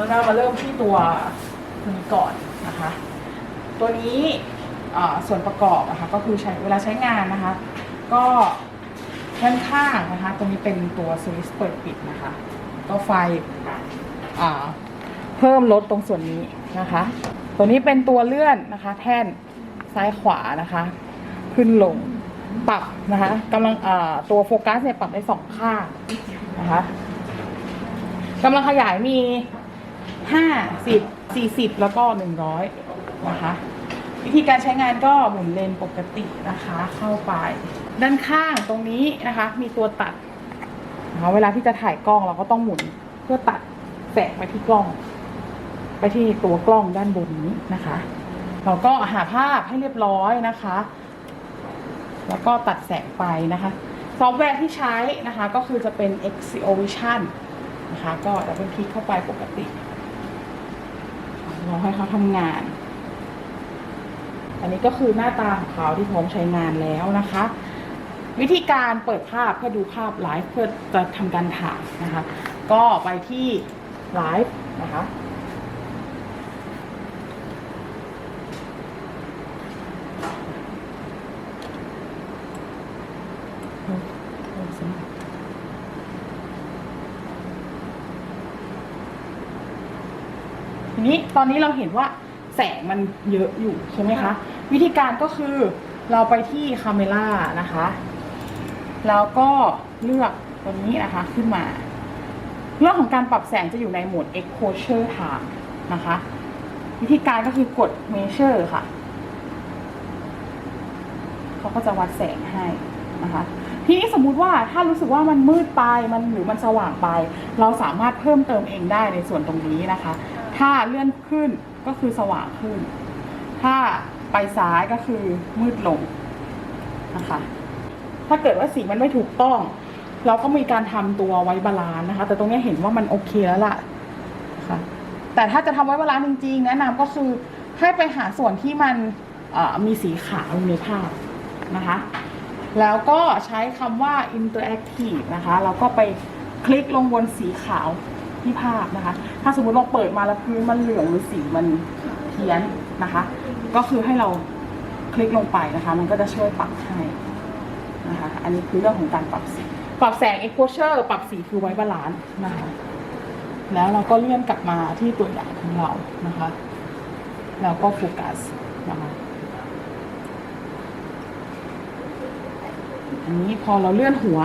แล้วเรามาเริ่มที่ตัวตัวนี้ก่อนนะคะ ตัวนี้ส่วนประกอบนะคะก็คือใช้เวลาใช้งานนะคะ ก็ด้านข้างนะคะตัวนี้เป็นตัวสวิตช์เปิดปิดนะคะ ก็ไฟเพิ่มลดตรงส่วนนี้นะคะ ตัวนี้เป็นตัวเลื่อนนะคะ แท่นซ้ายขวานะคะ ขึ้นลงปรับนะคะกำลังตัวโฟกัสเนี่ยปรับได้สองข้างนะคะกำลังขยายมี ห้าสิบสี่สิบแล้วก็หนึ่งร้อยนะคะ วิธีการใช้งานก็หมุนเลนปกตินะคะ เข้าไป ด้านข้างตรงนี้นะคะ มีตัวตัดนะะเวลาที่จะถ่ายกล้องเราก็ต้องหมุนเพื่อตัดแสงไปที่กล้อง ไปที่ตัวกล้องด้านบนนี้นะคะ เราก็หาภาพให้เรียบร้อยนะคะ แล้วก็ตัดแสงไปนะคะ ซอฟต์แวร์ที่ใช้นะคะ ก็คือจะเป็น Exio Vision นะคะ ก็จะเป็นคลิกเข้าไปปกติ เราให้เขาทำงาน อันนี้ก็คือหน้าตาของเขาที่พร้อมใช้งานแล้วนะคะ วิธีการเปิดภาพเพื่อดูภาพไลฟ์เพื่อจะทำการถ่ายนะคะ ก็ไปที่ไลฟ์นะคะ ทีนี้ตอนนี้เราเห็นว่าแสงมันเยอะอยู่ใช่ไหมคะ วิธีการก็คือเราไปที่คาเมล่านะคะ แล้วก็เลือกตัวนี้นะคะขึ้นมา เรื่องของการปรับแสงจะอยู่ในโหมด exposure time นะคะ วิธีการก็คือกด measure ค่ะ เขาก็จะวัดแสงให้นะคะทีนี้สมมุติว่าถ้ารู้สึกว่ามันมืดไปมันหรือมันสว่างไป เราสามารถเพิ่มเติมเองได้ในส่วนตรงนี้นะคะ ถ้าเลื่อนขึ้นก็คือสว่างขึ้น ถ้าไปซ้ายก็คือมืดลงนะคะ ถ้าเกิดว่าสีมันไม่ถูกต้อง เราก็มีการทำตัวไว้บาลานนะคะ แต่ตรงนี้เห็นว่ามันโอเคแล้วล่ะนะคะแต่ถ้าจะทำไว้บาลานจริงๆแนะนำก็คือให้ไปหาส่วนที่มันมีสีขาวในภาพนะคะ แล้วก็ใช้คำว่า interactive นะคะ แล้วก็ไปคลิกลงบนสีขาว ที่ภาพนะคะ ถ้าสมมติเราเปิดมาแล้วพื้นมันเหลืองหรือสีมันเพี้ยนนะคะ ก็คือให้เราคลิกลงไปนะคะ มันก็จะช่วยปรับให้นะคะ อันนี้คือเรื่องของการปรับสี ปรับแสง exposure ปรับสีคือไว้บาลานซ์นะคะ แล้วเราก็เลื่อนกลับมาที่ตัวอย่างของเรานะคะ แล้วก็โฟกัสนะคะอันนี้พอเราเลื่อนหัว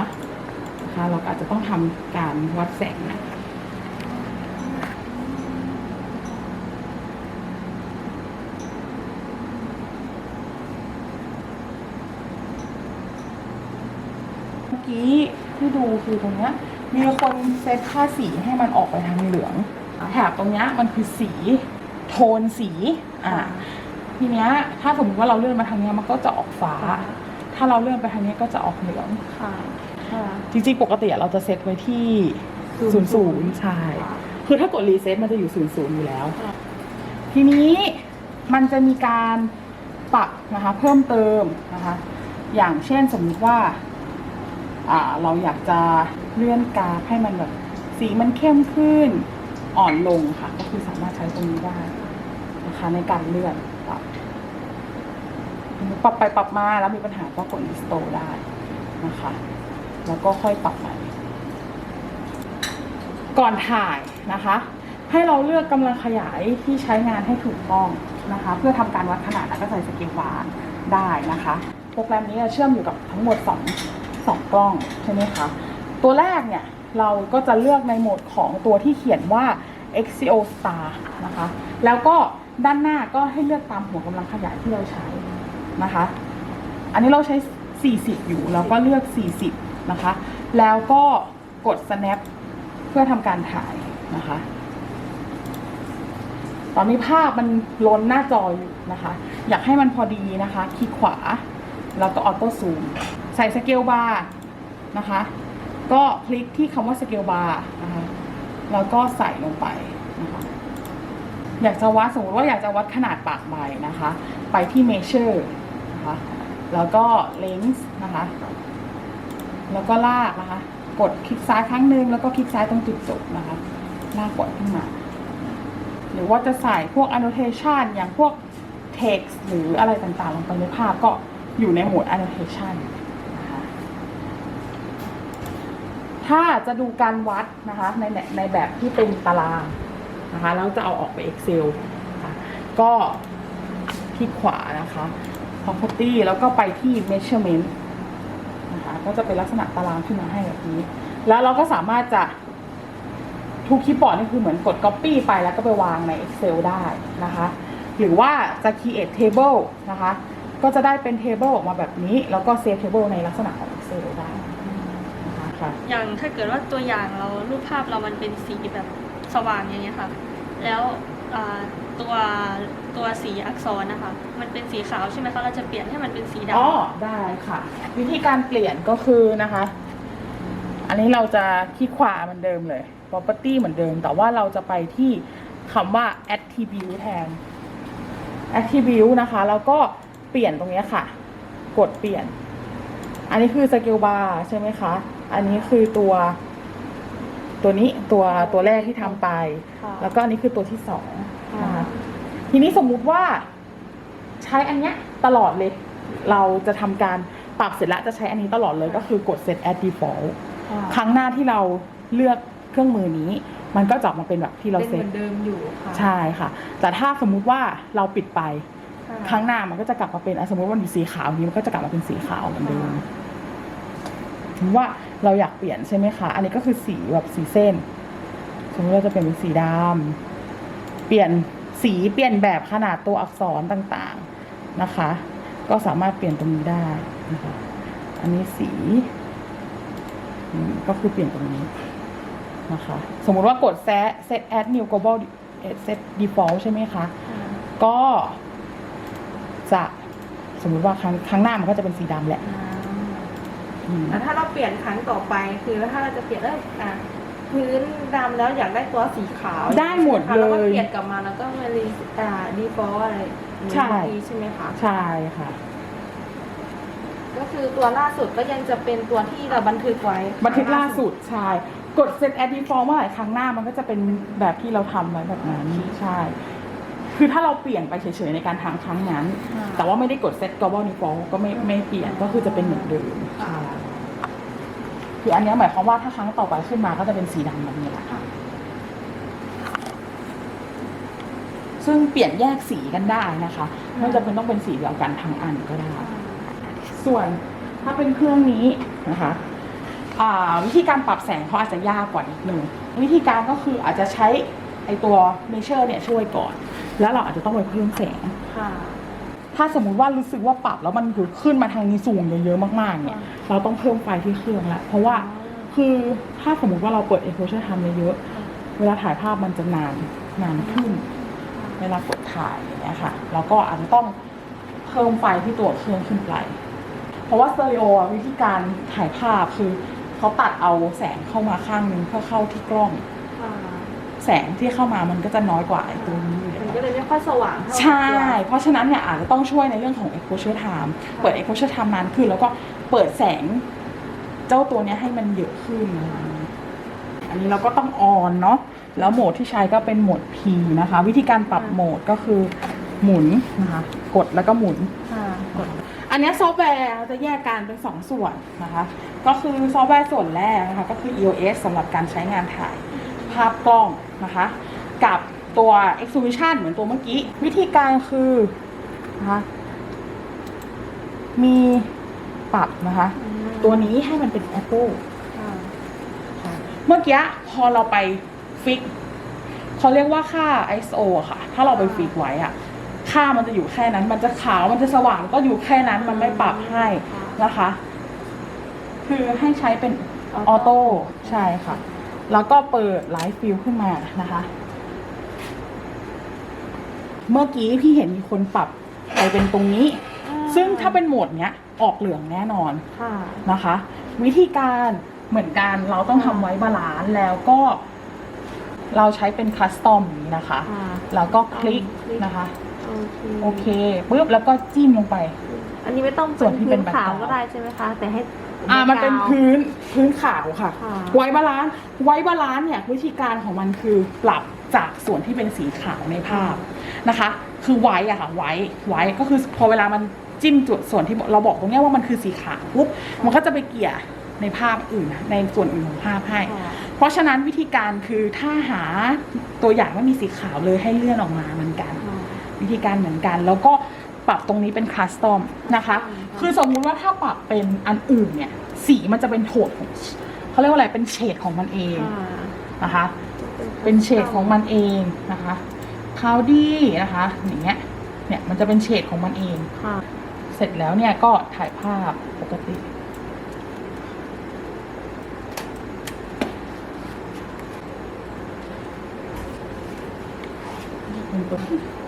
นะคะ เราอาจจะต้องทำการวัดแสงนะคะ กี้ที่ดูคือตรงเนี้ยมีคนเซตค่าสีให้มันออกไปทางเหลืองแถบตรงเนี้ยมันคือสีโทนสีอ่าทีเนี้ยถ้าสมมติว่าเราเลื่อนมาทางเนี้ยมันก็จะออกฟ้า ถ้าเราเลื่อนไปทางเนี้ยก็จะออกเหลืองค่ะค่ะจริงๆปกติอะเราจะเซตไว้ที่ศูศูนนย์ย์ศูนย์ใช่คือถ้ากดรีเซ็ตมันจะอยู่ศูนย์ศูนย์อยู่แล้ว ทีนี้มันจะมีการปรับนะคะเพิ่มเติมนะคะอย่างเช่นสมมุติว่าอ่า เราอยากจะเลื่อนกราฟให้มันแบบสีมันเข้มขึ้นอ่อนลงค่ะ ก็คือสามารถใช้ตรงนี้ได้นะคะในการเลื่อนปรับปรับไปปรับมาแล้วมีปัญหาก็กด restore ได้นะคะ แล้วก็ค่อยปรับใหม่ก่อนถ่ายนะคะ ให้เราเลือกกำลังขยายที่ใช้งานให้ถูกต้องนะคะ เพื่อทำการวัดขนาดแล้วก็ใส่สเกลวานได้นะคะ โปรแกรมนี้เชื่อมอยู่กับทั้งหมด 2 2กล้องใช่ไหมคะ ตัวแรกเนี่ยเราก็จะเลือกในโหมดของตัวที่เขียนว่า XioStar นะคะ แล้วก็ด้านหน้าก็ให้เลือกตามหัวกำลังขยายที่เราใช้นะคะ อันนี้เราใช้ 40 อยู่เราก็เลือก 40 นะคะ แล้วก็กด snap เพื่อทำการถ่ายนะคะ ตอนนี้ภาพมันล้นหน้าจออยู่นะคะ อยากให้มันพอดีนะคะ คลิกขวา แล้วก็ออโต้ซูม ใส่สเกลบาร์นะคะ ก็คลิกที่คำว่าสเกลบาร์นะคะ แล้วก็ใส่ลงไปนะคะอยากจะวัดสมมติว่าอยากจะวัดขนาดปากใบนะคะ ไปที่ measure นะคะ แล้วก็ length นะคะ แล้วก็ลากนะคะ กดคลิกซ้ายครั้งหนึ่งแล้วก็คลิกซ้ายตรงจุดจบนะคะ ลากกดขึ้นมา หรือว่าจะใส่พวก annotation อย่างพวก text หรืออะไรต่างๆ ลงไปในภาพก็อยู่ในโหมด annotation นะคะ ถ้าจะดูการวัดนะคะในในแบบที่เป็นตารางนะคะแล้วจะเอาออกไป Excel ก็คลิกขวานะคะ property แล้วก็ไปที่ measurement นะคะก็จะเป็นลักษณะตารางขึ้นมาให้แบบนี้ แล้วเราก็สามารถจะทุกคีย์บอร์ดนี่คือเหมือนกด copy ไปแล้วก็ไปวางใน Excel ได้นะคะ หรือว่าจะ create table นะคะ ก็จะได้เป็น table ออกมาแบบนี้ แล้วก็ save table ในลักษณะของ Excel ได้ อย่างถ้าเกิดว่าตัวอย่างเรารูปภาพเรามันเป็นสีแบบสว่างอย่างเงี้ยค่ะ แล้วอ่าตัวตัวสีอักษรนะคะ มันเป็นสีขาวใช่ไหมคะ เราจะเปลี่ยนให้มันเป็นสีดำอ๋อ ได้ค่ะ วิธีการเปลี่ยนก็คือนะคะ อันนี้เราจะคลิกขวาเหมือนเดิมเลย property เหมือนเดิม แต่ว่าเราจะไปที่คำว่า attribute แทน attribute นะคะ แล้วก็เปลี่ยนตรงเนี้ยค่ะ กดเปลี่ยน อันนี้คือ scale bar ใช่ไหมคะ อันนี้คือตัว ตัวนี้ตัวตัวแรกที่ทำไป ค่ะ แล้วก็อันนี้คือตัวที่สองนะค่ะคะทีนี้สมมุติว่า ใช้อันเนี้ยตลอดเลย เราจะทำการปรับเสร็จแล้วจะใช้อันนี้ตลอดเลยก็คือกด set as default ครั้งหน้าที่เราเลือกเครื่องมือนี้ มันก็จะออกมาเป็นแบบที่เราเป็นเซ็เหตมือนเดิมอยู่ค่ะใช่ค่ะ แต่ถ้าสมมุติว่าเราปิดไปค่ะครั้งหน้ามันก็จะกลับมาเป็นอะสมมติว่ามันมีสีขาวนี้มันก็จะกลับมาเป็นสีขาวเหมือนเดิมค่ะถึงว่า เราอยากเปลี่ยนใช่ไหมคะ อันนี้ก็คือสีแบบสีเส้น สมมติเราจะเปลี่ยนเป็นสีดำเปลี่ยนสีเปลี่ยนแบบขนาดตัวอักษรต่างๆนะคะ ก็สามารถเปลี่ยนตรงนี้ได้นะคะ อันนี้สีก็คือเปลี่ยนตรงนี้นะคะ สมมุติว่ากด set set add new global set default ใช่ไหมคะ ก็จะสมมุติว่าครั้งครั้งหน้ามันก็จะเป็นสีดำแหละ แล้วถ้าเราเปลี่ยนครั้งต่อไป คือถ้าเราจะเปลี่ยนเอออะพื้นดำแล้วอยากได้ตัวสีขาวได้หมดใช่ไคะแล้วก็เลยเปลี่ยนกลับมาแล้วก็มารีอ่าดีฟอลอะไรอย่างใช่นี้ใช่ไหมคะใช่ค่ะ ก็คือตัวล่าสุดก็ยังจะเป็นตัวที่เราบันทึกไว้ บันทึกล่าสุดใช่กด set as default เมื่อไหร่ครั้งหน้ามันก็จะเป็นแบบที่เราทำไว้แบบนั้นใช่ คือถ้าเราเปลี่ยนไปเฉยๆในการทางครั้งนั้น แต่ว่าไม่ได้กด set global default ก็ไม่ไม่เปลี่ยนก็คือจะเป็นเหมือนเดิมใช่คืออันเนี้ยหมายความว่าถ้าครั้งต่อไปขึ้นมาก็จะเป็นสีดำแบบนี้แหละค่ะซึ่งเปลี่ยนแยกสีกันได้นะคะไม่จำเป็นต้องเป็นสีเดียวกันทั้งอันก็ได้ ส่วนถ้าเป็นเครื่องนี้นะคะอ่าวิธีการปรับแสงเขาอาจจะยากกว่านิดนึงวิธีการก็คืออาจจะใช้ไอตัวเมเชอร์เนี่ยช่วยก่อน แล้วเราอาจจะต้องไปเพิ่มแสง ค่ะ ถ้าสมมุติว่ารู้สึกว่าปรับแล้วมันคือขึ้นมาทางนี้สูงเยอะๆมากๆเนี่ย เราต้องเพิ่มไฟที่เครื่องละเพราะว่าคือถ้าสมมุติว่าเราเปิด exposure time เยอะๆเวลาถ่ายภาพมันจะนานนานขึ้น เวลากดถ่ายอย่างเงี้ยค่ะเราก็อาจจะต้องเพิ่มไฟที่ตัวเครื่องขึ้นไป เพราะว่าสเตอริโออะวิธีการถ่ายภาพคือเขาตัดเอาแสงเข้ามาข้างนึงเพื่อเข้าที่กล้องค่ะแสงที่เข้ามามันก็จะน้อยกว่าไอ้ตัวนี้อยู่มันแล้ว ก็เลยไม่ค่อยสว่างเท่าใช่ตัวเพราะฉะนั้นเนี่ยอาจจะต้องช่วยในเรื่องของ exposure time เปิด exposure time นานขึ้น แล้วก็เปิดแสงเจ้าตัวเนี้ยให้มันเยอะขึ้นอะไรอย่างนี้อันนี้เราก็ต้องออนเนาะ แล้วโหมดที่ใช้ก็เป็นโหมด P นะคะ วิธีการปรับโหมดก็คือหมุนนะคะ กดแล้วก็หมุน ค่ะอันเนี้ยซอฟต์แวร์จะแยกกันเป็นสองส่วนนะคะ ก็คือซอฟต์แวร์ส่วนแรกนะคะก็คือ EOS สำหรับการใช้งานถ่ายภาพกล้องนะคะ กับ ตัว Exhibition เหมือนตัวเมื่อกี้ วิธีการคือนะคะมีปรับนะคะ ตัวนี้ให้มันเป็นออโต้ค่ะเมื่อกี้พอเราไปฟิกเขาเรียกว่าค่า ISO อะค่ะ ถ้าเราไปฟิกไว้อะค่ามันจะอยู่แค่นั้น มันจะขาว มันจะสว่างก็อยู่แค่นั้น มันไม่ปรับให้นะคะ คือให้ใช้เป็นออโต้ ใช่ค่ะ แล้วก็เปิดไลฟ์ฟิลขึ้นมานะคะ เมื่อกี้พี่เห็นมีคนปรับไปเป็นตรงนี้ ซึ่งถ้าเป็นโหมดเนี้ยออกเหลืองแน่นอนค่ะนะคะ วิธีการเหมือนกันเราต้องทำไว้บาลานซ์แล้วก็ เราใช้เป็นคัสตอมนี้นะคะ ค่ะแล้วก็คลิกคลิกนะคะโอเคโอเคปุ๊บแล้วก็จิ้มลงไป อันนี้ไม่ต้องส่วนที่เป็นพื้ขาว background ก็ได้ใช่ไหมคะ แต่ให้ อ่ามันเป็นแบ็คกราวด์พื้นพื้นขาวค่ะ ค่ะ ไว้บาลานซ์ไว้บาลานซ์เนี่ยวิธีการของมันคือปรับจากส่วนที่เป็นสีขาวในภาพ นะคะ คือไว้อะค่ะไว้ไว้ก็คือพอเวลามันจิ้มจุดส่วนที่เราบอกตรงเนี้ยว่ามันคือสีขาวปุ๊บมันก็จะไปเกี่ยในภาพอื่นนะในส่วนอื่นของภาพให้ค่ะเพราะฉะนั้นวิธีการคือถ้าหาตัวอย่างไม่มีสีขาวเลยให้เลื่อนออกมาเหมือนกัน วิธีการเหมือนกัน แล้วก็ปรับตรงนี้เป็นคัสตอมนะคะอืมคือสมมุติว่าถ้าปรับเป็นอันอื่นเนี่ย สีมันจะเป็นโทนของเขาเรียกว่าอะไรเป็นเฉดของมันเองค่ะนะคะ เป็นเฉดของมันเองนะคะ คาวดี้นะคะ อย่างเงี้ย เนี่ยมันจะเป็นเฉดของมันเอง ค่ะเสร็จแล้วเนี่ยก็ถ่ายภาพปกติ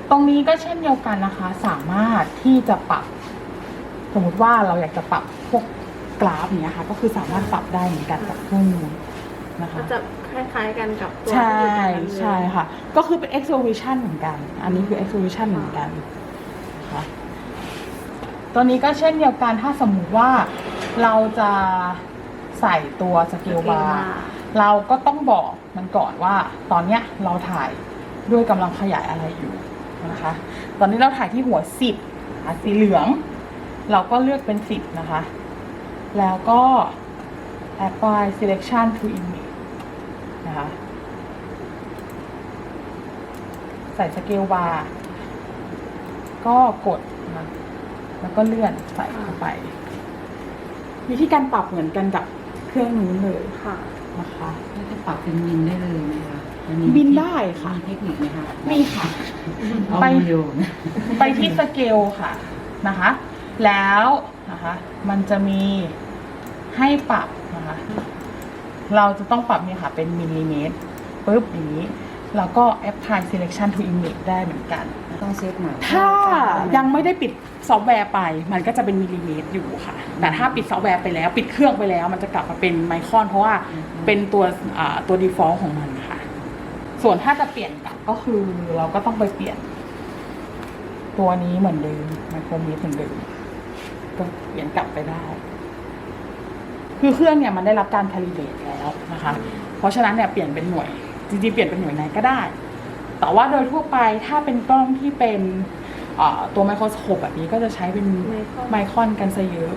ตรงนี้ก็เช่นเดียวกันนะคะ สามารถที่จะปรับ สมมติว่าเราอยากจะปรับพวกกราฟเนี้ยค่ะ ก็คือสามารถปรับได้เหมือนกันกับเครื่องมือนะคะ ก็จะ คล้ายๆกันกับตัวใช่ที่อยู่ในนั้นเลยใช่ค่ะ ก็คือเป็น exhibition เหมือนกัน อันนี้คือ exhibition เหมือนกันนะคะตัวนี้ก็เช่นเดียวกันถ้าสมมุติว่าเราจะใส่ตัวสเกลบาร์เราก็ต้องบอกมันก่อนว่า ตอนเนี้ยเราถ่ายด้วยกำลังขยายอะไรอยู่นะคะ ตอนนี้เราถ่ายที่หัวสิบสีเหลือง เราก็เลือกเป็นสิบนะคะ แล้วก็ apply selection to image นะคะ ใส่สเกลบาร์ก็กดนะแล้วก็เลื่อนใส่เข้าไป วิธีการปรับเหมือนกันกับเครื่องนู้นเลยค่ะนะคะแล้วจะปรับเป็นมิลได้เลยไหมคะมัมีบินได้ค่ะ มีเทคนิคไหมคะนี่ค่ะ เอาไปเร็วนะไปที่สเกลค่ะนะคะ แล้วนะคะ มันจะมีให้ปรับนะคะ เราจะต้องปรับเนี่ยค่ะเป็นมิลลิเมตรปุ๊บอย่างนี้ แล้วก็ apply selection to image ได้เหมือนกัน ต้องเซตใหม่ถ้ายังไม่ได้ปิดซอฟต์แวร์ไป มันก็จะเป็นมิลลิเมตรอยู่ค่ะ แต่ถ้าปิดซอฟต์แวร์ไปแล้ว ปิดเครื่องไปแล้ว มันจะกลับมาเป็นไมครอนเพราะว่าเป็นตัวอ่าตัว default ของมันค่ะ ส่วนถ้าจะเปลี่ยนกลับก็คือเราก็ต้องไปเปลี่ยน ตัวนี้เหมือนเดิมไมโครเมตรเหมือนเดิมก็เปลี่ยนกลับไปได้ คือเครื่องเนี่ยมันได้รับการคาลิเบรตแล้วนะคะ เพราะฉะนั้นเนี่ยเปลี่ยนเป็นหน่วยจริงๆเปลี่ยนเป็นหน่วยไหนก็ได้ แต่ว่าโดยทั่วไปถ้าเป็นกล้องที่เป็นเอ่อตัวไมโครสโคปแบบนี้ก็จะใช้เป็นไมครอนไมครอนกันซะเยอะ